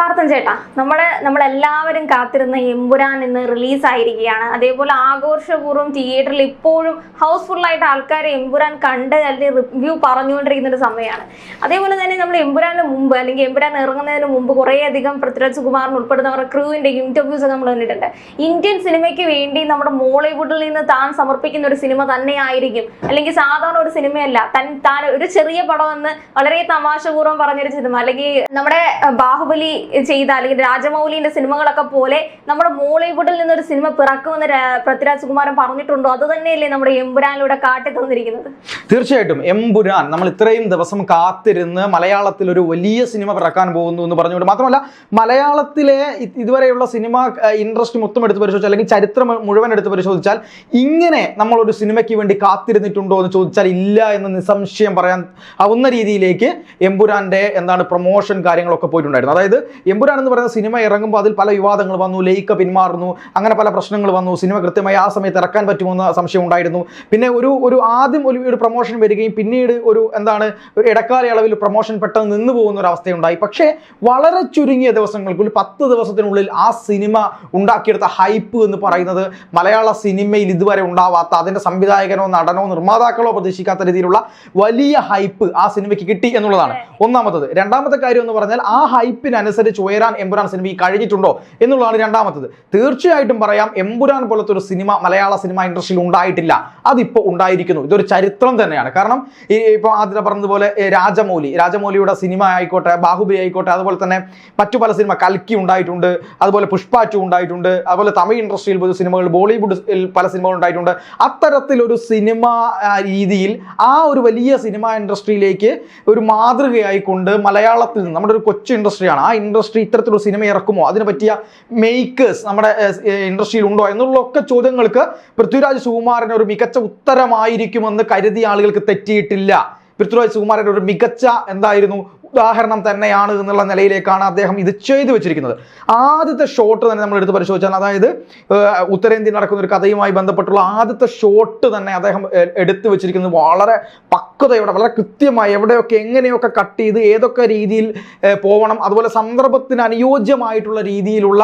പാർത്ഥൻ ചേട്ടാ നമ്മുടെ നമ്മളെല്ലാവരും കാത്തിരുന്ന എമ്പുരാൻ ഇന്ന് റിലീസ് ആയിരിക്കുകയാണ് അതേപോലെ ആഘോഷപൂർവം തിയേറ്ററിൽ ഇപ്പോഴും ഹൗസ്ഫുൾ ആയിട്ട് ആൾക്കാർ എമ്പുരാൻ കണ്ട് അല്ലെങ്കിൽ റിവ്യൂ പറഞ്ഞുകൊണ്ടിരിക്കുന്ന ഒരു സമയമാണ്. അതേപോലെ തന്നെ നമ്മൾ എമ്പുരാന് മുമ്പ് അല്ലെങ്കിൽ എമ്പുരാൻ ഇറങ്ങുന്നതിന് മുമ്പ് കുറേയധികം പൃഥ്വിരാജ് കുമാറിന് ഉൾപ്പെടുന്നവരുടെ ക്രൂവിന്റെ ഇന്റർവ്യൂസ് നമ്മൾ കണ്ടിട്ടുണ്ട്. ഇന്ത്യൻ സിനിമയ്ക്ക് വേണ്ടി നമ്മുടെ മോളിവുഡിൽ നിന്ന് താൻ സമർപ്പിക്കുന്ന ഒരു സിനിമ തന്നെയായിരിക്കും. അല്ലെങ്കിൽ സാധാരണ ഒരു സിനിമയല്ല തൻ താൻ ഒരു ചെറിയ പടം എന്ന് വളരെ തമാശപൂർവം പറഞ്ഞൊരു സിനിമ. അല്ലെങ്കിൽ നമ്മുടെ ബാഹുബലി ചെയ്ത അല്ലെങ്കിൽ രാജമൗലിന്റെ സിനിമകളൊക്കെ പോലെ നമ്മുടെ മോളിവുഡിൽ നിന്നൊരു സിനിമ പിറക്കുമെന്ന് പൃഥ്വിരാജ് കുമാരൻ പറഞ്ഞിട്ടുണ്ടോ? അത് തന്നെയല്ലേ നമ്മുടെ എമ്പുരാനിലൂടെ കാട്ടി തന്നിരിക്കുന്നത്. തീർച്ചയായിട്ടും. എമ്പുരാൻ നമ്മൾ ഇത്രയും ദിവസം കാത്തിരുന്ന് മലയാളത്തിൽ ഒരു വലിയ സിനിമ പിറക്കാൻ പോകുന്നു എന്ന് പറഞ്ഞുകൊണ്ട് മാത്രമല്ല മലയാളത്തിലെ ഇതുവരെയുള്ള സിനിമ ഇൻട്രസ്റ്റ് മൊത്തം എടുത്ത് പരിശോധിച്ചാൽ അല്ലെങ്കിൽ ചരിത്രം മുഴുവൻ എടുത്ത് പരിശോധിച്ചാൽ ഇങ്ങനെ നമ്മൾ ഒരു സിനിമയ്ക്ക് വേണ്ടി കാത്തിരുന്നിട്ടുണ്ടോ എന്ന് ചോദിച്ചാൽ ഇല്ല എന്ന് നിസ്സംശയം പറയാൻ ആവുന്ന രീതിയിലേക്ക് എമ്പുരാന്റെ എന്താണ് പ്രൊമോഷൻ കാര്യങ്ങളൊക്കെ പോയിട്ടുണ്ടായിരുന്നു. അതായത് എമ്പുരാൻ എന്ന് പറയുന്ന സിനിമ ഇറങ്ങുമ്പോൾ അതിൽ പല വിവാദങ്ങൾ വന്നു ലയിക്ക പിന്മാറുന്നു അങ്ങനെ പല പ്രശ്നങ്ങൾ വന്നു സിനിമ കൃത്യമായി ആ സമയത്ത് ഇറക്കാൻ പറ്റുമോ എന്ന സംശയം ഉണ്ടായിരുന്നു. പിന്നെ ഒരു ഒരു ആദ്യം ഒരു ഒരു പ്രൊമോഷൻ വരികയും പിന്നീട് ഒരു എന്താണ് ഒരു ഇടക്കാലയളവിൽ പ്രൊമോഷൻ പെട്ടെന്ന് നിന്ന് പോകുന്ന ഒരു അവസ്ഥയുണ്ടായി. പക്ഷേ വളരെ ചുരുങ്ങിയ ദിവസങ്ങൾക്കുള്ളിൽ പത്ത് ദിവസത്തിനുള്ളിൽ ആ സിനിമ ഉണ്ടാക്കിയെടുത്ത ഹൈപ്പ് എന്ന് പറയുന്നത് മലയാള സിനിമയിൽ ഇതുവരെ ഉണ്ടാവാത്ത അതിന്റെ സംവിധായകനോ നടനോ നിർമ്മാതാക്കളോ പ്രതീക്ഷിക്കാത്ത രീതിയിലുള്ള വലിയ ഹൈപ്പ് ആ സിനിമയ്ക്ക് കിട്ടി എന്നുള്ളതാണ്. ഒന്നാമത്തത്. രണ്ടാമത്തെ കാര്യം എന്ന് പറഞ്ഞാൽ ആ ഹൈപ്പിനനുസരിച്ച് ഉയരാൻ എമ്പുരാൻ സിനിമയ്ക്ക് കഴിഞ്ഞിട്ടുണ്ടോ എന്നുള്ളതാണ് രണ്ടാമത്തത്. തീർച്ചയായിട്ടും പറയാം എമ്പുരാൻ പോലത്തെ ഒരു സിനിമ മലയാള സിനിമ ഇൻഡസ്ട്രിയിൽ ഉണ്ടായിട്ടില്ല. അതിപ്പോൾ ഉണ്ടായിരിക്കുന്നു. ഇതൊരു ചരിത്രം തന്നെയാണ്. കാരണം ഈ ഇപ്പോൾ ആദ്യത്തെ പറഞ്ഞതുപോലെ രാജമൗലി. രാജമൗലിയുടെ സിനിമ ആയിക്കോട്ടെ ബാഹുബലി ആയിക്കോട്ടെ അതുപോലെ തന്നെ മറ്റു പല സിനിമ കൽക്കി ഉണ്ടായിട്ടുണ്ട് അതുപോലെ പുഷ്പാറ്റു ഉണ്ടായിട്ടുണ്ട് അതുപോലെ തമിഴ് ഇൻഡസ്ട്രിയിൽ പുതിയ സിനിമകൾ ബോളിവുഡിൽ പല സിനിമകൾ ഉണ്ടായിട്ടുണ്ട്. അത്തരത്തിലൊരു സിനിമ രീതിയിൽ ആ ഒരു വലിയ സിനിമ ഇൻഡസ്ട്രിയിലേക്ക് ഒരു മാതൃകയായിക്കൊണ്ട് മലയാളത്തിൽ നിന്ന് നമ്മുടെ ഒരു കൊച്ചു ഇൻഡസ്ട്രിയാണ് ആ ഇൻഡസ്ട്രി ഇത്തരത്തിലൊരു സിനിമ ഇറക്കുമോ? അതിന് പറ്റിയ മേക്കേഴ്സ് നമ്മുടെ ഇൻഡസ്ട്രിയിൽ ഉണ്ടോ? എന്നുള്ളൊക്കെ ചോദ്യങ്ങൾക്ക് പൃഥ്വിരാജ് സുകുമാരൻ ഒരു മികച്ച ഉത്തരമായിരിക്കുമെന്ന് കരുതിയ ആളുകൾക്ക് തെറ്റിയിട്ടില്ല. പൃഥ്വിരാജ് സുകുമാരൻ ഒരു മികച്ച എന്തായിരുന്നു? ഉദാഹരണം തന്നെയാണ് എന്നുള്ള നിലയിലേക്കാണ് അദ്ദേഹം ഇത് ചെയ്തു വെച്ചിരിക്കുന്നത്. ആദ്യത്തെ ഷോട്ട് തന്നെ നമ്മൾ എടുത്ത് പരിശോധിച്ചാൽ അതായത് ഉത്തരേന്ത്യയിൽ നടക്കുന്ന ഒരു കഥയുമായി ബന്ധപ്പെട്ടുള്ള ആദ്യത്തെ ഷോട്ട് തന്നെ അദ്ദേഹം എടുത്തു വെച്ചിരിക്കുന്നത് വളരെ പക്വതയോടെ വളരെ കൃത്യമായി എവിടെയൊക്കെ എങ്ങനെയൊക്കെ കട്ട് ചെയ്ത് ഏതൊക്കെ രീതിയിൽ പോകണം അതുപോലെ സന്ദർഭത്തിന് അനുയോജ്യമായിട്ടുള്ള രീതിയിലുള്ള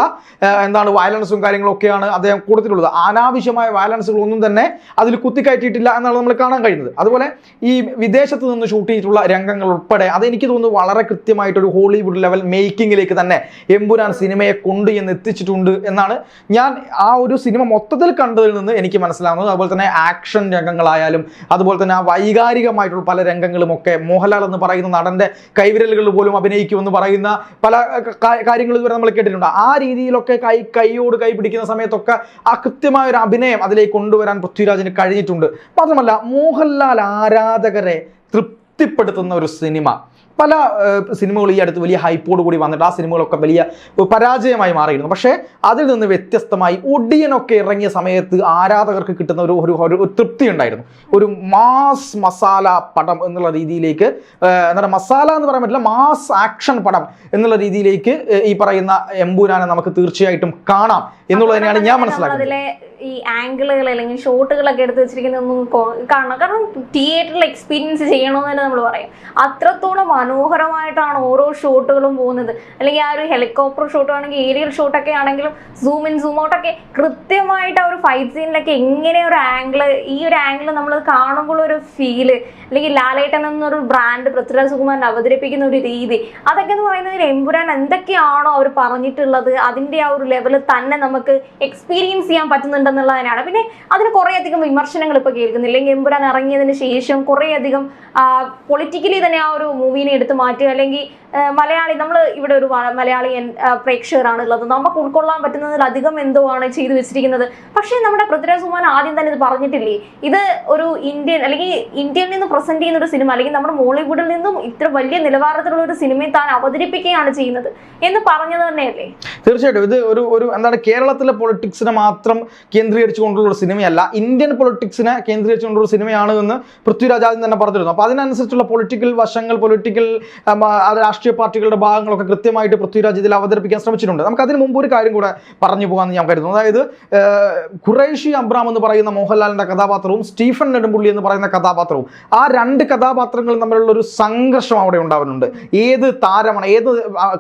എന്താണ് വയലൻസും കാര്യങ്ങളൊക്കെയാണ് അദ്ദേഹം കൊടുത്തിട്ടുള്ളത്. അനാവശ്യമായ വയലൻസുകളൊന്നും തന്നെ അതിൽ കുത്തിക്കയറ്റിയിട്ടില്ല എന്നാണ് നമ്മൾ കാണാൻ കഴിയുന്നത്. അതുപോലെ ഈ വിദേശത്ത് നിന്ന് ഷൂട്ട് ചെയ്തിട്ടുള്ള രംഗങ്ങൾ ഉൾപ്പെടെ അതെനിക്ക് തോന്നുന്നു വളരെ കൃത്യമായിട്ടൊരു ഹോളിവുഡ് ലെവൽ മേക്കിങ്ങിലേക്ക് തന്നെ എമ്പുരാൻ സിനിമയെ കൊണ്ട് എന്ന് എത്തിച്ചിട്ടുണ്ട് എന്നാണ് ഞാൻ ആ ഒരു സിനിമ മൊത്തത്തിൽ കണ്ടതിൽ നിന്ന് എനിക്ക് മനസ്സിലാവുന്നത്. അതുപോലെ തന്നെ ആക്ഷൻ രംഗങ്ങളായാലും അതുപോലെ തന്നെ ആ വൈകാരികമായിട്ടുള്ള പല രംഗങ്ങളും ഒക്കെ മോഹൻലാൽ എന്ന് പറയുന്ന നടന്റെ കൈവിരലുകൾ പോലും അഭിനയിക്കുമെന്ന് പറയുന്ന പല കാര്യങ്ങൾ ഇതുവരെ നമ്മൾ കേട്ടിട്ടുണ്ട്. ആ രീതിയിലൊക്കെ കൈ കൈയോട് കൈ പിടിക്കുന്ന സമയത്തൊക്കെ ആ കൃത്യമായ ഒരു അഭിനയം അതിലേക്ക് കൊണ്ടുവരാൻ പൃഥ്വിരാജിന് കഴിഞ്ഞിട്ടുണ്ട്. മാത്രമല്ല മോഹൻലാൽ ആരാധകരെ തൃപ്തിപ്പെടുത്തുന്ന ഒരു സിനിമ. പല സിനിമകൾ ഈ അടുത്ത് വലിയ ഹൈപ്പോട് കൂടി വന്നിട്ട് ആ സിനിമകളൊക്കെ വലിയ പരാജയമായി മാറിയിരുന്നു. പക്ഷേ അതിൽ നിന്ന് വ്യത്യസ്തമായി ഒടിയനൊക്കെ ഇറങ്ങിയ സമയത്ത് ആരാധകർക്ക് കിട്ടുന്ന ഒരു ഒരു തൃപ്തി ഉണ്ടായിരുന്നു. ഒരു മാസ് മസാല പടം എന്നുള്ള രീതിയിലേക്ക് എന്താ എന്താണ് മസാല എന്ന് പറയാൻ പറ്റില്ല മാസ് ആക്ഷൻ പടം എന്നുള്ള രീതിയിലേക്ക് ഈ പറയുന്ന എമ്പൂരാനെ നമുക്ക് തീർച്ചയായിട്ടും കാണാം എന്നുള്ളത് തന്നെയാണ് ഞാൻ മനസ്സിലാക്കുന്നത്. ഈ ആംഗിളുകൾ അല്ലെങ്കിൽ ഷോട്ടുകളൊക്കെ എടുത്ത് വെച്ചിരിക്കുന്നതൊന്നും കാണണം. കാരണം തിയേറ്ററിൽ എക്സ്പീരിയൻസ് ചെയ്യണമെന്ന് തന്നെ നമ്മൾ പറയും. അത്രത്തോളം മനോഹരമായിട്ടാണ് ഓരോ ഷോട്ടുകളും പോകുന്നത്. അല്ലെങ്കിൽ ആ ഒരു ഹെലികോപ്റ്റർ ഷോട്ട് ആണെങ്കിൽ ഏരിയൽ ഷോട്ടൊക്കെ ആണെങ്കിലും സൂം ഇൻ സൂം ഔട്ട് ഒക്കെ കൃത്യമായിട്ട് ആ ഒരു ഫൈറ്റ് സീനിലൊക്കെ എങ്ങനെ ഒരു ആംഗിൾ ഈ ഒരു ആംഗിൾ നമ്മൾ കാണുമ്പോൾ ഒരു ഫീൽ അല്ലെങ്കിൽ ലാലേട്ടൻ എന്നൊരു ബ്രാൻഡ് പൃഥ്വിരാജ് സുകുമാരൻ അവതരിപ്പിക്കുന്ന ഒരു രീതി അതൊക്കെ എന്ന് പറയുന്നത് എമ്പുരാൻ എന്തൊക്കെയാണോ അവർ പറഞ്ഞിട്ടുള്ളത് അതിന്റെ ആ ഒരു ലെവൽ തന്നെ നമുക്ക് എക്സ്പീരിയൻസ് ചെയ്യാൻ പറ്റുന്നുണ്ടെന്നുള്ളതിനാണ് പിന്നെ അതിന് കുറേയധികം വിമർശനങ്ങൾ ഇപ്പോൾ കേൾക്കുന്നില്ല. എമ്പുരാൻ ഇറങ്ങിയതിന് ശേഷം കുറേയധികം പൊളിറ്റിക്കലി തന്നെ ആ ഒരു മൂവിനെ എടുത്ത് മാറ്റുക. അല്ലെങ്കിൽ മലയാളി നമ്മൾ ഇവിടെ ഒരു മലയാളി പ്രേക്ഷകരാണ് ഉള്ളത് നമുക്ക് ഉൾക്കൊള്ളാൻ പറ്റുന്നതിലധികം എന്തോ ആണ് ചെയ്തു വെച്ചിരിക്കുന്നത്. പക്ഷേ നമ്മുടെ പൃഥ്വിരാജ് സുമാൻ ആദ്യം തന്നെ ഇത് പറഞ്ഞിട്ടില്ലേ? ഇത് ഒരു ഇന്ത്യൻ അല്ലെങ്കിൽ ഇന്ത്യയിൽ നിന്ന് പ്രസന്റ് ചെയ്യുന്ന ഒരു സിനിമ അല്ലെങ്കിൽ നമ്മുടെ മോളിവുഡിൽ നിന്നും ഇത്ര വലിയ നിലവാരത്തിലുള്ള ഒരു സിനിമയെ താൻ അവതരിപ്പിക്കുകയാണ് ചെയ്യുന്നത് എന്ന് പറഞ്ഞത് തന്നെയല്ലേ? തീർച്ചയായിട്ടും. ഇത് ഒരു ഒരു എന്താണ് കേരളത്തിലെ പൊളിറ്റിക്സിനെ മാത്രം കേന്ദ്രീകരിച്ചുകൊണ്ടുള്ള ഒരു സിനിമയല്ല. ഇന്ത്യൻ പൊളിറ്റിക്സിനെ കേന്ദ്രീകരിച്ചുകൊണ്ടുള്ള ഒരു സിനിമയാണ് എന്ന് പൃഥ്വിരാജ് ആദ്യം തന്നെ പറഞ്ഞിരുന്നു. അപ്പോൾ അതിനനുസരിച്ചുള്ള പൊളിറ്റിക്കൽ വശങ്ങൾ പൊളിറ്റിക്കൽ രാഷ്ട്രീയ പാർട്ടികളുടെ ഭാഗങ്ങളൊക്കെ കൃത്യമായിട്ട് പൃഥ്വിരാജ് ഇതിൽ അവതരിപ്പിക്കാൻ ശ്രമിച്ചിട്ടുണ്ട്. നമുക്ക് അതിന് മുമ്പ് ഒരു കാര്യം കൂടെ പറഞ്ഞു പോകാമെന്ന് ഞാൻ കരുതുന്നു. അതായത് ഖുറൈഷി അബ്രാം എന്ന് പറയുന്ന മോഹൻലാലിന്റെ കഥാപാത്രവും സ്റ്റീഫൻ നെടുമ്പുള്ളി എന്ന് പറയുന്ന കഥാപാത്രവും ആ രണ്ട് കഥാപാത്രങ്ങളും തമ്മിലുള്ള ഒരു സംഘർഷം അവിടെ ഉണ്ടാവുന്നുണ്ട്. ഏത് താരമാണ് ഏത്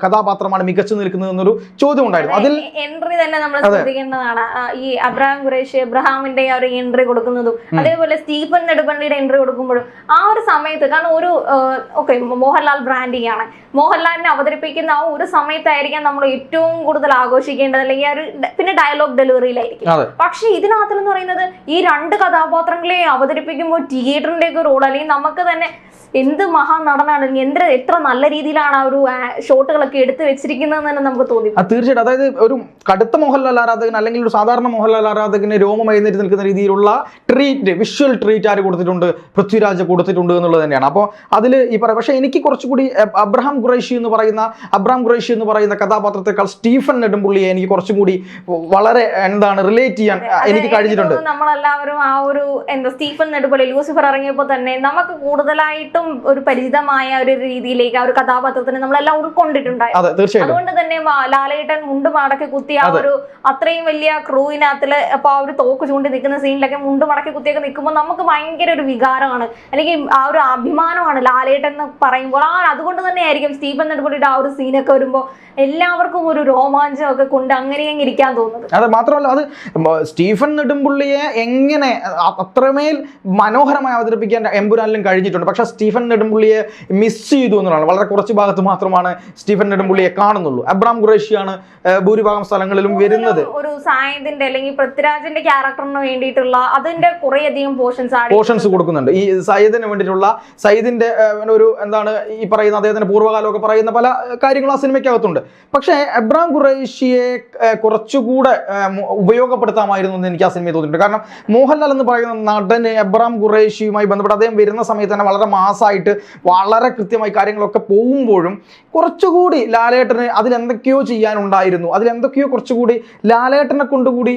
കഥാപാത്രമാണ് മികച്ചു നിൽക്കുന്നത് എന്നൊരു ചോദ്യം ഉണ്ടായിരുന്നു. അതിൽ എൻട്രി തന്നെ നമ്മൾ ശ്രദ്ധിക്കേണ്ടതാണ്. ഈ ഈ അബ്രഹാം ഖുറേഷി എബ്രഹാമിന്റെ ആ ഒരു എൻട്രി കൊടുക്കുന്നതും അതേപോലെ സ്റ്റീഫൻ നെടുപ്പള്ളിയുടെ എൻട്രി കൊടുക്കുമ്പോഴും ആ ഒരു സമയത്ത് കാരണം ഒരു ഓക്കെ മോഹൻലാൽ ബ്രാൻഡിങ് ആണ് മോഹൻലാലിനെ അവതരിപ്പിക്കുന്ന ആ ഒരു സമയത്തായിരിക്കാം നമ്മൾ ഏറ്റവും കൂടുതൽ ആഘോഷിക്കേണ്ടത് അല്ലെങ്കിൽ ആ ഒരു പിന്നെ ഡയലോഗ് ഡെലിവറിയിലായിരിക്കും പക്ഷെ ഇതിനകത്ത് എന്ന് പറയുന്നത് ഈ രണ്ട് കഥാപാത്രങ്ങളെ അവതരിപ്പിക്കുമ്പോൾ തിയേറ്ററിന്റെ ഒക്കെ റോൾ അല്ലെങ്കിൽ നമുക്ക് തന്നെ എന്ത് മഹാ നടനാണ് എന്ത് എത്ര നല്ല രീതിയിലാണ് ആ ഒരു ഷോട്ടുകളൊക്കെ എടുത്തു വെച്ചിരിക്കുന്നത് തന്നെ നമുക്ക് തോന്നി. തീർച്ചയായിട്ടും. അതായത് ഒരു കടുത്ത മോഹൻലാൽ ആരാധകൻ അല്ലെങ്കിൽ ഒരു സാധാരണ മോഹൻലാൽ ആരാധകന് രോമം എഴുന്നേറ്റ് നിൽക്കുന്ന രീതിയിലുള്ള ട്രീറ്റ് വിഷ്വൽ ട്രീറ്റ് ആര് കൊടുത്തിട്ടുണ്ട്? പൃഥ്വിരാജ് കൊടുത്തിട്ടുണ്ട് എന്നുള്ളത് തന്നെയാണ്. അപ്പോൾ അതിൽ ഈ പറയാം പക്ഷേ എനിക്ക് കുറച്ചുകൂടി അബ്രഹാം ഖുറൈഷി എന്ന് പറയുന്ന അബ്രഹാം ഖുറൈഷി എന്ന് പറയുന്ന കഥാപാത്രത്തെക്കാൾ സ്റ്റീഫൻ നെടുമ്പുള്ളിയെ എനിക്ക് കുറച്ചും കൂടി വളരെ എന്താണ് റിലേറ്റ് ചെയ്യാൻ എനിക്ക് കഴിഞ്ഞിട്ടുണ്ട്. നമ്മളെല്ലാവരും ആ ഒരു എന്താ സ്റ്റീഫൻ നെടുമ്പുള്ളി ലൂസിഫർ ഇറങ്ങിയപ്പോൾ തന്നെ നമുക്ക് കൂടുതലായിട്ടും ഒരു പരിചിതമായ ഒരു രീതിയിലേക്ക് ആ ഒരു കഥാപാത്രത്തിന് നമ്മളെല്ലാം ഉൾക്കൊണ്ടിട്ടുണ്ടായിരുന്നു അതുകൊണ്ട് തന്നെ ലാലേട്ടൻ മുണ്ട് മടക്കി കുത്തി ആ ഒരു അത്രയും വലിയ ക്രൂവിനകത്തിൽ അപ്പൊ ആ ഒരു തോക്ക് ചൂണ്ടി നിൽക്കുന്ന സീനിലൊക്കെ മുണ്ട് മടക്കി കുത്തിയൊക്കെ നിൽക്കുമ്പോൾ നമുക്ക് ഭയങ്കര ഒരു വികാരമാണ്. അല്ലെങ്കിൽ ആ ഒരു അഭിമാനമാണ് ലാലേട്ടൻ എന്ന് പറയുമ്പോൾ. ആ അതുകൊണ്ട് തന്നെ ആയിരിക്കും സ്റ്റീഫൻ നെടുപൊടിയുടെ ആ ഒരു സീനൊക്കെ വരുമ്പോൾ എല്ലാവർക്കും ഒരു രോമാഞ്ചം ഒക്കെ കൊണ്ട് അങ്ങനെയങ്ങ് ഇരിക്കാൻ തോന്നുന്നത്. അതെ മാത്രമല്ല അത് സ്റ്റീഫൻ നെടുമ്പുള്ളിയെ എങ്ങനെ അത്രമേൽ മനോഹരമായി അവതരിപ്പിക്കാൻ എമ്പുരാനിലും കഴിഞ്ഞിട്ടുണ്ട്. പക്ഷെ സ്റ്റീഫൻ നെടുമ്പുള്ളിയെ മിസ് ചെയ്തു എന്നുള്ളതാണ്. വളരെ കുറച്ച് ഭാഗത്ത് മാത്രമാണ് സ്റ്റീഫൻ നെടുമ്പുള്ളിയെ കാണുന്നുള്ളൂ. അബ്രാം ഖുറേഷിയാണ് ഭൂരിഭാഗം സ്ഥലങ്ങളിലും വരുന്നത്. ഒരു സായന്തിന്റെ അല്ലെങ്കിൽ പൃഥ്വിരാജിന്റെ ക്യാരക്ടറിന് വേണ്ടിയിട്ടുള്ള അതിന്റെ കുറെ അധികം പോർഷൻസ് പോർഷൻസ് കൊടുക്കുന്നുണ്ട്. ഈ സയ്യിദിന് വേണ്ടിയിട്ടുള്ള സയ്യിദിന്റെ ഒരു എന്താണ് ഈ പറയുന്ന അദ്ദേഹത്തിന്റെ പൂർവകാലമൊക്കെ പറയുന്ന പല കാര്യങ്ങളും ആ സിനിമയ്ക്കകത്തുണ്ട്. പക്ഷേ അബ്രാം ഖുറേഷിയെ കുറച്ചുകൂടെ ഉപയോഗപ്പെടുത്താമായിരുന്നു എന്ന് എനിക്ക് ആ സിനിമയിൽ തോന്നിയിട്ടുണ്ട്. കാരണം മോഹൻലാൽ എന്ന് പറയുന്ന നടന് എബ്രാം ഖുറേഷിയുമായി ബന്ധപ്പെട്ട് അദ്ദേഹം വരുന്ന സമയത്ത് തന്നെ വളരെ മാസമായിട്ട് വളരെ കൃത്യമായി കാര്യങ്ങളൊക്കെ പോകുമ്പോഴും കുറച്ചുകൂടി ലാലേട്ടന് അതിലെന്തൊക്കെയോ ചെയ്യാനുണ്ടായിരുന്നു. അതിലെന്തൊക്കെയോ കുറച്ചുകൂടി ലാലേട്ടനെ കൊണ്ടുകൂടി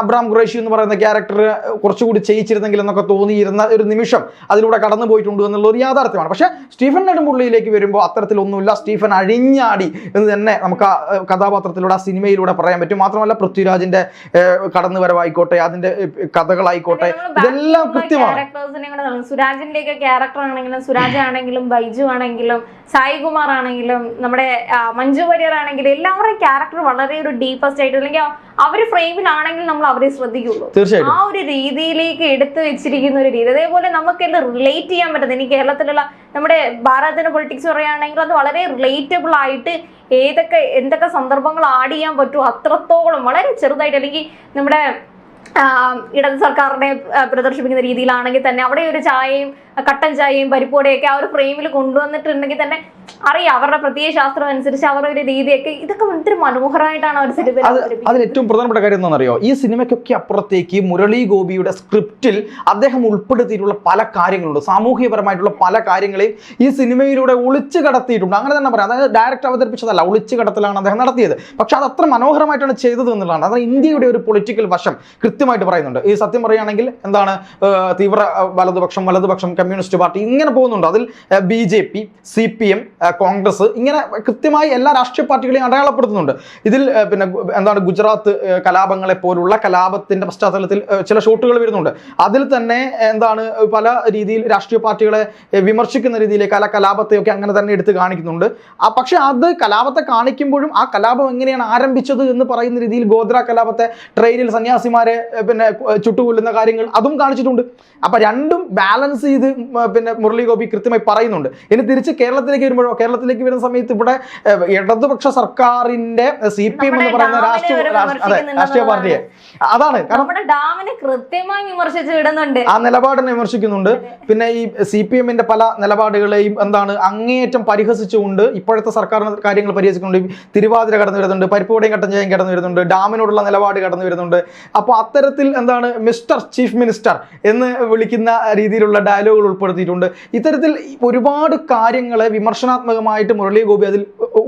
അബ്രാം ഖുറേഷി എന്ന് പറയുന്ന ക്യാരക്ടർ കുറച്ചുകൂടി ചെയ്യിച്ചിരുന്നെങ്കിൽ എന്നൊക്കെ തോന്നിയിരുന്ന ഒരു നിമിഷം അതിലൂടെ കടന്നു പോയിട്ടുണ്ട് എന്നുള്ള ഒരു യാഥാർത്ഥ്യമാണ്. പക്ഷേ സ്റ്റീഫൻ നെടുമ്പുള്ളിയിലേക്ക് വരുമ്പോൾ അത്തരത്തിലൊന്നുമില്ല. സ്റ്റീഫൻ അഴിഞ്ഞാടി എന്ന് തന്നെ നമുക്ക് ആ കഥാപാത്രത്തിലൂടെ ആ സിനിമയിലൂടെ പറയാൻ പറ്റും. മാത്രമല്ല പൃഥ്വിരാജിന്റെ കടന്നുവരവായിക്കോട്ടെ അതിന്റെ കഥകളായിക്കോട്ടെ ഇതെല്ലാം കൃത്യമാണ്. സുരാജിന്റെ ഒക്കെ ക്യാരക്ടർ ആണെങ്കിലും സുരാജ് ആണെങ്കിലും ബൈജു ആണെങ്കിലും സായികുമാർ ആണെങ്കിലും നമ്മുടെ മഞ്ജു വാര്യർ ആണെങ്കിലും എല്ലാവരുടെയും ക്യാരക്ടർ വളരെ ഒരു ഡീപ്പസ്റ്റ് ആയിട്ട് അല്ലെങ്കിൽ അവർ ഫ്രെയിമിലാണെങ്കിൽ നമ്മൾ അവരെ ശ്രദ്ധിക്കുള്ളൂ. ആ ഒരു രീതിയിലേക്ക് എടുത്തു വെച്ചിരിക്കുന്ന ഒരു രീതി. അതേപോലെ നമുക്ക് എന്ത് റിലേറ്റ് ചെയ്യാൻ പറ്റുന്നത്? ഇനി കേരളത്തിലുള്ള നമ്മുടെ ഭാരതത്തിന്റെ പൊളിറ്റിക്സ് പറയുകയാണെങ്കിൽ അത് വളരെ റിലേറ്റബിൾ ആയിട്ട് ഏതൊക്കെ എന്തൊക്കെ സന്ദർഭങ്ങൾ ആഡ് ചെയ്യാൻ പറ്റുമോ അത്രത്തോളം വളരെ ചെറുതായിട്ട് അല്ലെങ്കിൽ നമ്മുടെ ഇടത് സർക്കാരിനെ പ്രദർശിപ്പിക്കുന്ന രീതിയിലാണെങ്കിൽ തന്നെ അവിടെ ഒരു ചായയും കട്ടൻ ചായയും പരിപ്പോടെയൊക്കെ ആ ഒരു ഫ്രെയിമിൽ കൊണ്ടുവന്നിട്ടുണ്ടെങ്കിൽ തന്നെ അറിയാം അവരുടെ പ്രത്യയ ശാസ്ത്രം അനുസരിച്ച് അവരുടെ ഒരു രീതിയൊക്കെ ഇതൊക്കെ ഒത്തിരി മനോഹരമായിട്ടാണ് അവർ സിനിമ അതിന് അതിൽ ഏറ്റവും പ്രധാനപ്പെട്ട കാര്യം എന്താണെന്നറിയോ? ഈ സിനിമയ്ക്കൊക്കെ അപ്പുറത്തേക്ക് മുരളി ഗോപിയുടെ സ്ക്രിപ്റ്റിൽ അദ്ദേഹം ഉൾപ്പെടുത്തിയിട്ടുള്ള പല കാര്യങ്ങളുണ്ട്. സാമൂഹികപരമായിട്ടുള്ള പല കാര്യങ്ങളെയും ഈ സിനിമയിലൂടെ ഒളിച്ചു കടത്തിയിട്ടുണ്ട്. അങ്ങനെ തന്നെ പറയാം. അതായത് ഡയറക്റ്റ് അവതരിപ്പിച്ചതല്ല ഒളിച്ചു കടത്തലാണ് അദ്ദേഹം നടത്തിയത്. പക്ഷെ അത് അത്ര മനോഹരമായിട്ടാണ് ചെയ്തത് എന്നുള്ളതാണ്. അതായത് ഇന്ത്യയുടെ ഒരു പൊളിറ്റിക്കൽ വശം കൃത്യമായിട്ട് പറയുന്നുണ്ട്. ഈ സത്യം പറയുകയാണെങ്കിൽ എന്താണ് തീവ്ര വലതുപക്ഷം വലതുപക്ഷം കമ്മ്യൂണിസ്റ്റ് പാർട്ടി ഇങ്ങനെ പോകുന്നുണ്ട്. അതിൽ B J P C P M Congress ഇങ്ങനെ കൃത്യമായി എല്ലാ രാഷ്ട്രീയ പാർട്ടികളെയും അടയാളപ്പെടുത്തുന്നുണ്ട്. ഇതിൽ പിന്നെ എന്താണ് ഗുജറാത്ത് കലാപങ്ങളെ പോലുള്ള കലാപത്തിന്റെ പശ്ചാത്തലത്തിൽ ചില ഷോട്ടുകൾ വരുന്നുണ്ട്. അതിൽ തന്നെ എന്താണ് പല രീതിയിൽ രാഷ്ട്രീയ പാർട്ടികളെ വിമർശിക്കുന്ന രീതിയിലേക്ക് കല കലാപത്തെയൊക്കെ അങ്ങനെ തന്നെ എടുത്ത് കാണിക്കുന്നുണ്ട്. ആ പക്ഷെ അത് കലാപത്തെ കാണിക്കുമ്പോഴും ആ കലാപം എങ്ങനെയാണ് ആരംഭിച്ചത് എന്ന് പറയുന്ന രീതിയിൽ ഗോദ്ര കലാപത്തെ ട്രെയിനിൽ സന്യാസിമാരെ പിന്നെ ചുട്ടുകൊല്ലുന്ന കാര്യങ്ങൾ അതും കാണിച്ചിട്ടുണ്ട്. അപ്പൊ രണ്ടും ബാലൻസ് ചെയ്ത് പിന്നെ മുരളി ഗോപി കൃത്യമായി പറയുന്നുണ്ട്. ഇനി തിരിച്ച് കേരളത്തിലേക്ക് വരുമ്പോഴോ കേരളത്തിലേക്ക് വരുന്ന സമയത്ത് ഇവിടെ ഇടതുപക്ഷ സർക്കാരിന്റെ സി പി എം എന്ന് പറയുന്ന രാഷ്ട്രീയ രാഷ്ട്രീയ- പാർട്ടിയെ. അതാണ് ഡാമിനെ കൃത്യമായി വിമർശിച്ചിടുന്നുണ്ട് ആ നിലപാടിനെ വിമർശിക്കുന്നുണ്ട്. പിന്നെ ഈ സി പി എമ്മിന്റെ പല നിലപാടുകളെയും എന്താണ് അങ്ങേയറ്റം പരിഹസിച്ചുകൊണ്ട് ഇപ്പോഴത്തെ സർക്കാർ കാര്യങ്ങൾ പരിഹസിക്കുന്നുണ്ട്. തിരുവാതിര കടന്നു വരുന്നുണ്ട് പരിപ്പുവടയും കട്ടൻ ചായയും കടന്നു വരുന്നുണ്ട് ഡാമിനോടുള്ള നിലപാട് കടന്നു വരുന്നുണ്ട്. അപ്പോൾ അത്തരത്തിൽ എന്താണ് മിസ്റ്റർ ചീഫ് മിനിസ്റ്റർ എന്ന് വിളിക്കുന്ന രീതിയിലുള്ള ഡയലോഗുകൾ ഉൾപ്പെടുത്തിയിട്ടുണ്ട്. ഇത്തരത്തിൽ ഒരുപാട് കാര്യങ്ങളെ വിമർശനാത്മകമായിട്ട് മുരളി ഗോപി അതിൽ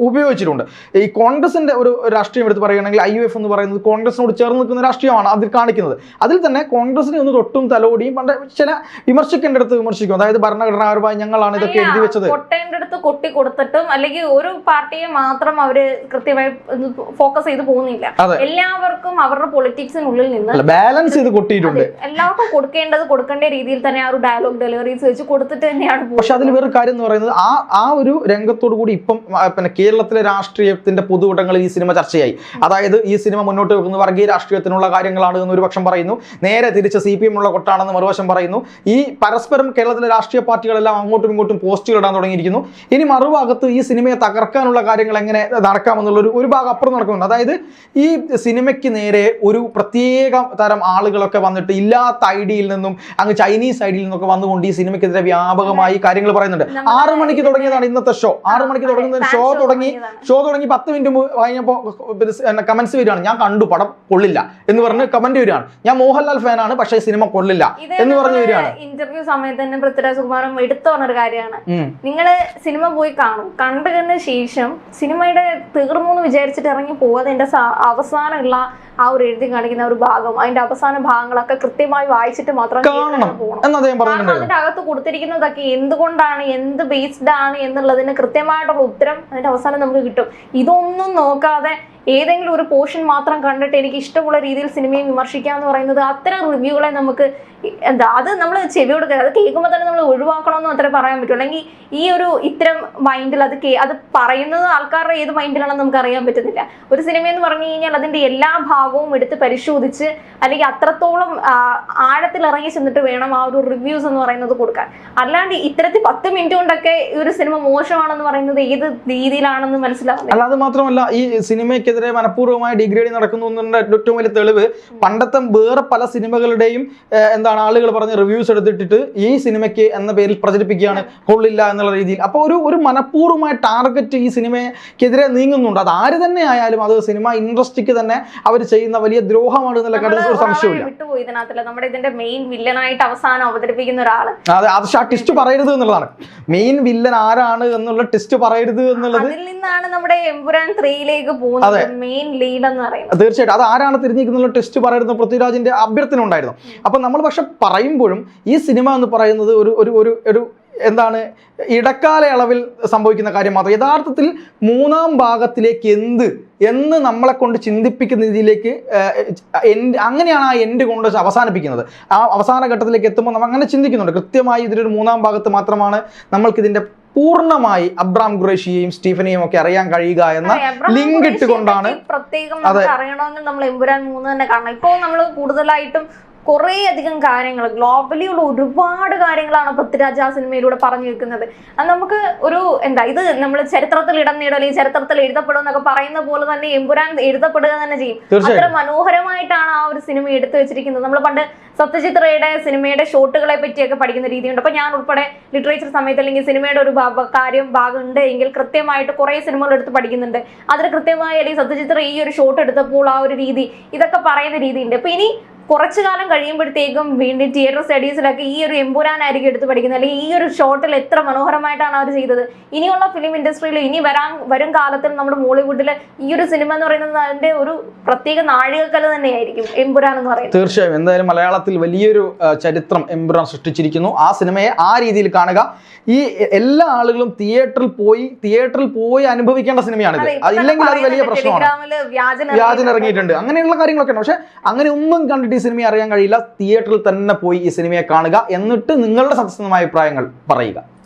ഉപയോഗിച്ചിട്ടുണ്ട്. ഈ കോൺഗ്രസിന്റെ ഒരു രാഷ്ട്രീയം എടുത്ത് പറയുകയാണെങ്കിൽ ഐ യു എഫ് എന്ന് പറയുന്നത് കോൺഗ്രസിനോട് ചേർന്ന് നിൽക്കുന്ന രാഷ്ട്രീയമാണ് അതിൽ കാണിക്കുന്നത്. അതിൽ തന്നെ കോൺഗ്രസിനെ ഒന്ന് തൊട്ടും തലോടിയും പണ്ട് ചില വിമർശിക്കേണ്ടടുത്ത് വിമർശിക്കും. അതായത് ഭരണഘടനാപരമായി ഞങ്ങളാണ് ഇതൊക്കെ എഴുതി വെച്ചത്. കൊട്ടേന്റെ അടുത്ത് കൊട്ടി കൊടുത്തിട്ടും അല്ലെങ്കിൽ ഒരു പാർട്ടിയെ മാത്രം അവർ കൃത്യമായി ഫോക്കസ് ചെയ്ത് പോകുന്നില്ല. എല്ലാവർക്കും അവരുടെ പൊളിറ്റിക്സിനുള്ളിൽ നിന്ന് ബാലൻസ് ചെയ്ത് കൊട്ടിയിട്ടുണ്ട്. എല്ലാവർക്കും കൊടുക്കേണ്ടത് കൊടുക്കേണ്ട രീതിയിൽ തന്നെ ആ ഒരു ഡയലോഗ് ഡെലിവറീസ് വെച്ച് കൊടുത്തിട്ട് തന്നെയാണ് പക്ഷെ അതിൽ വേറെ കാര്യം എന്ന് പറയുന്നത് ആ ആ ഒരു രംഗത്തോടു കൂടി ഇപ്പം പിന്നെ കേരളത്തിലെ രാഷ്ട്രീയത്തിന്റെ പൊതുവിടങ്ങളിൽ ഈ സിനിമ ചർച്ചയായി. അതായത് ഈ സിനിമ മുന്നോട്ട് വെക്കുന്ന വർഗീയ രാഷ്ട്രീയത്തിനുള്ള കാര്യങ്ങളാണ് എന്ന് ഒരു പക്ഷം പറയുന്നു. നേരെ തിരിച്ച് സി പി എം ഉള്ള കൊട്ടാണെന്ന് മറുവശം പറയുന്നു. ഈ പരസ്പരം കേരളത്തിലെ രാഷ്ട്രീയ പാർട്ടികളെല്ലാം അങ്ങോട്ടും ഇങ്ങോട്ടും പോസ്റ്റുകൾ ഇടാൻ തുടങ്ങിയിരിക്കുന്നു. ഇനി മറുഭാഗത്ത് ഈ സിനിമയെ തകർക്കാനുള്ള കാര്യങ്ങൾ എങ്ങനെ നടക്കാമെന്നുള്ള ഒരു ഭാഗം അപ്പുറം നടക്കുന്നുണ്ട്. അതായത് ഈ സിനിമയ്ക്ക് നേരെ ഒരു പ്രത്യേക തരം ആളുകളൊക്കെ വന്നിട്ട് ഇല്ലാത്ത ഐഡിയിൽ നിന്നും അങ്ങ് ചൈനീസ് ഐഡിയിൽ നിന്നൊക്കെ വന്നുകൊണ്ട് ഈ സിനിമയ്ക്കെതിരെ വ്യാപകമായി കാര്യങ്ങൾ പറയുന്നുണ്ട്. ആറു മണിക്ക് തുടങ്ങിയതാണ് ഇന്നത്തെ ഷോ ആറു മണിക്ക് തുടങ്ങുന്ന ഷോ തുടങ്ങി ഷോ തുടങ്ങി പത്ത് മിനിറ്റ് കഴിഞ്ഞപ്പോ കഴിഞ്ഞപ്പോൾ കമന്റ്സ് വരികയാണ്. ഞാൻ കണ്ടു പടം കൊള്ളില്ല എന്ന് പറഞ്ഞ് കമന്റ് വരികയാണ്. ഞാൻ മോഹൻലാൽ ഫാനാണ് പക്ഷേ സിനിമ കൊള്ളില്ല എന്ന് പറഞ്ഞു വരികയാണ്. ഇന്റർവ്യൂ സമയത്ത് തന്നെ പൃഥ്വിരാജ് കുമാറും എടുത്തു പറഞ്ഞൊരു കാര്യമാണ്. നിങ്ങൾ നിങ്ങൾ സിനിമ പോയി കാണും. കണ്ടതിന് ശേഷം സിനിമയുടെ തീർന്നു എന്ന് വിചാരിച്ചിട്ട് ഇറങ്ങി പോവാതെ അവസാനമുള്ള ആ ഒരു എഴുതി കാണിക്കുന്ന ഒരു ഭാഗം അതിന്റെ അവസാന ഭാഗങ്ങളൊക്കെ കൃത്യമായി വായിച്ചിട്ട് മാത്രം കാരണം അതിന്റെ അകത്ത് കൊടുത്തിരിക്കുന്നതൊക്കെ എന്തുകൊണ്ടാണ് എന്ത് ബേസ്ഡ് ആണ് എന്നുള്ളതിന് കൃത്യമായിട്ടുള്ള ഉത്തരം അതിന്റെ അവസാനം നമുക്ക് കിട്ടും. ഇതൊന്നും നോക്കാതെ ഏതെങ്കിലും ഒരു പോർഷൻ മാത്രം കണ്ടിട്ട് എനിക്ക് ഇഷ്ടമുള്ള രീതിയിൽ സിനിമയെ വിമർശിക്കുക എന്ന് പറയുന്നത് അത്തരം റിവ്യൂകളെ നമുക്ക് എന്താ അത് നമ്മൾ ചെവി കൊടുക്കുക അത് കേൾക്കുമ്പോൾ തന്നെ നമ്മൾ ഒഴിവാക്കണമെന്ന് അത്ര പറയാൻ പറ്റും. അല്ലെങ്കിൽ ഈ ഒരു ഇത്തരം മൈൻഡിൽ അത് കേ- അത് പറയുന്നത് ആൾക്കാരുടെ ഏത് മൈൻഡിലാണെന്ന് നമുക്ക് അറിയാൻ പറ്റുന്നില്ല. ഒരു സിനിമ എന്ന് പറഞ്ഞു കഴിഞ്ഞാൽ അതിന്റെ എല്ലാ ഭാഗവും എടുത്ത് പരിശോധിച്ച് അല്ലെങ്കിൽ അത്രത്തോളം ആഴത്തിൽ ഇറങ്ങി ചെന്നിട്ട് വേണം ആ ഒരു റിവ്യൂസ് എന്ന് പറയുന്നത് കൊടുക്കാൻ. അല്ലാണ്ട് ഇത്തരത്തിൽ പത്ത് മിനിറ്റ് കൊണ്ടൊക്കെ ഈ ഒരു സിനിമ മോശമാണെന്ന് പറയുന്നത് ഏത് രീതിയിലാണെന്ന് മനസ്സിലാവും അല്ല അത് മാത്രമല്ല ഈ സിനിമയ്ക്കെതിരെ മനഃപൂർവമായ ഡിഗ്രേഡ് നടക്കുന്നു ഏറ്റവും വലിയ തെളിവ് പണ്ടത്തെ വേറെ പല സിനിമകളുടെയും ഏഹ്, എന്താണ് ആളുകൾ പറഞ്ഞ് റിവ്യൂസ് എടുത്തിട്ട് ഈ സിനിമയ്ക്ക് എന്ന പേരിൽ പ്രചരിപ്പിക്കുകയാണ് കൊള്ളില്ല എന്നുള്ള രീതിയിൽ. അപ്പോൾ ഒരു ഒരു മനഃപൂർവമായ ടാർഗറ്റ് ഈ സിനിമയ്ക്കെതിരെ നീങ്ങുന്നുണ്ട്. അത് ആര് തന്നെ ആയാലും അത് സിനിമ ഇൻഡസ്ട്രിക്ക് തന്നെ അവർ ചെയ്യുന്ന വലിയ ദ്രോഹമാണ് എന്നുള്ള കാര്യത്തിൽ ഒരു സംശയമില്ല നമ്മുടെ ഇതിന്റെ മെയിൻ വില്ലനായിട്ട് അവസാനം അവതരിപ്പിക്കുന്ന ഒരാൾ. അതെ അത് ആ ടെസ്റ്റ് പറയരുത് എന്നുള്ളതാണ്. മെയിൻ വില്ലൻ ആരാണ് എന്നുള്ള ടിസ്റ്റ് പറയരുത് എന്നുള്ളത് അതിൽ നിന്നാണ് നമ്മുടെ എമ്പുരാൻ ത്രീയിലേക്ക് പോകുന്നത് മെയിൻ ലീഡ് എന്ന് പറയുന്നത്. തീർച്ചയായിട്ടും. അത് ആരാണ് തിരിഞ്ഞിരിക്കുന്ന ടെസ്റ്റ് പറയുന്ന പൃഥ്വിരാജിന്റെ അഭ്യർത്ഥന ഉണ്ടായിരുന്നു. അപ്പൊ നമ്മൾ പക്ഷെ പറയുമ്പോഴും ഈ സിനിമ എന്ന് പറയുന്നത് ഒരു ഒരു ഒരു ഒരു എന്താണ് ഇടക്കാല അളവിൽ സംഭവിക്കുന്ന കാര്യം മാത്രം. യഥാർത്ഥത്തിൽ മൂന്നാം ഭാഗത്തിലേക്ക് എന്ത് എന്ന് നമ്മളെ കൊണ്ട് ചിന്തിപ്പിക്കുന്ന രീതിയിലേക്ക് എൻഡ് അങ്ങനെയാണ് ആ എൻഡ് കൊണ്ട് അവസാനിപ്പിക്കുന്നത്. ആ അവസാന ഘട്ടത്തിലേക്ക് എത്തുമ്പോൾ നമ്മൾ അങ്ങനെ ചിന്തിക്കുന്നുണ്ട്. കൃത്യമായി ഇതിലൊരു മൂന്നാം ഭാഗത്ത് മാത്രമാണ് നമ്മൾക്കിതിന്റെ പൂർണമായി അബ്രാം ഖുറേഷിയെയും സ്റ്റീഫനെയും ഒക്കെ അറിയാൻ കഴിയുക എന്ന ലിങ്ക് ഇട്ടുകൊണ്ടാണ് പ്രത്യേകം അറിയണമെങ്കിൽ നമ്മൾ എമ്പുരാൻ മൂന്ന് തന്നെ കാണണം. ഇപ്പോൾ നമ്മൾ കൂടുതലായിട്ടും കുറേ അധികം കാര്യങ്ങൾ ഗ്ലോബലി ഉള്ള ഒരുപാട് കാര്യങ്ങളാണ് പൃഥ്വിരാജ് ആ സിനിമയിലൂടെ പറഞ്ഞു വെക്കുന്നത് അത് നമുക്ക് ഒരു എന്താ ഇത് നമ്മൾ ചരിത്രത്തിൽ ഇടം നേടും അല്ലെങ്കിൽ ചരിത്രത്തിൽ എഴുതപ്പെടും എന്നൊക്കെ പറയുന്ന പോലെ തന്നെ എമ്പുരാൻ എഴുതപ്പെടുക തന്നെ ചെയ്യും. അത്ര മനോഹരമായിട്ടാണ് ആ ഒരു സിനിമ എടുത്തു വെച്ചിരിക്കുന്നത്. നമ്മൾ പണ്ട് സത്യചിത്രയുടെ സിനിമയുടെ ഷോട്ടുകളെ പറ്റിയൊക്കെ പഠിക്കുന്ന രീതിയുണ്ട്. അപ്പൊ ഞാൻ ഉൾപ്പെടെ ലിറ്ററേച്ചർ സമയത്ത് അല്ലെങ്കിൽ സിനിമയുടെ ഒരു കാര്യം ഭാഗം ഉണ്ട് എങ്കിൽ കൃത്യമായിട്ട് കുറെ സിനിമകൾ എടുത്ത് പഠിക്കുന്നുണ്ട്. അതിൽ കൃത്യമായി അല്ലെങ്കിൽ സത്യജിത് റേ ഈ ഒരു ഷോട്ട് എടുത്തപ്പോൾ ആ ഒരു രീതി ഇതൊക്കെ പറയുന്ന രീതിയുണ്ട്. അപ്പൊ ഇനി കുറച്ചു കാലം കഴിയുമ്പോഴത്തേക്കും വീണ്ടും തിയേറ്റർ സ്റ്റഡീസിലൊക്കെ ഈ ഒരു എമ്പുരാനായിരിക്കും എടുത്ത് പഠിക്കുന്നത്. അല്ലെങ്കിൽ ഈ ഒരു ഷോട്ടിൽ എത്ര മനോഹരമായിട്ടാണ് അവർ ചെയ്തത്. ഇനിയുള്ള ഫിലിം ഇൻഡസ്ട്രിയിൽ ഇനി വരാൻ വരും കാലത്തിൽ നമ്മുടെ മോളിവുഡിൽ ഈ ഒരു സിനിമ എന്ന് പറയുന്നത് അതിന്റെ ഒരു പ്രത്യേക നാഴികക്കല്ല് തന്നെയായിരിക്കും എമ്പുരാൻ എന്ന് പറയുന്നത്. തീർച്ചയായും. എന്തായാലും മലയാളത്തിൽ വലിയൊരു ചരിത്രം എമ്പുരാൻ സൃഷ്ടിച്ചിരിക്കുന്നു. ആ സിനിമയെ ആ രീതിയിൽ കാണുക. ഈ എല്ലാ ആളുകളും തിയേറ്ററിൽ പോയി തിയേറ്ററിൽ പോയി അനുഭവിക്കേണ്ട ഇപ്പൊ ഇല്ലെങ്കിൽ അത് വലിയ പ്രശ്നമാണ്. വ്യാജൻ ഇറങ്ങിയിട്ടുണ്ട് അങ്ങനെയുള്ള കാര്യങ്ങളൊക്കെ ഉണ്ട് പക്ഷെ അങ്ങനെ ഒന്നും കണ്ടിട്ട് സിനിമയെ അറിയാൻ കഴിയില്ല. തിയേറ്ററിൽ തന്നെ പോയി ഈ സിനിമയെ കാണുക. എന്നിട്ട് നിങ്ങളുടെ സത്യസന്ധമായ അഭിപ്രായങ്ങൾ പറയുക.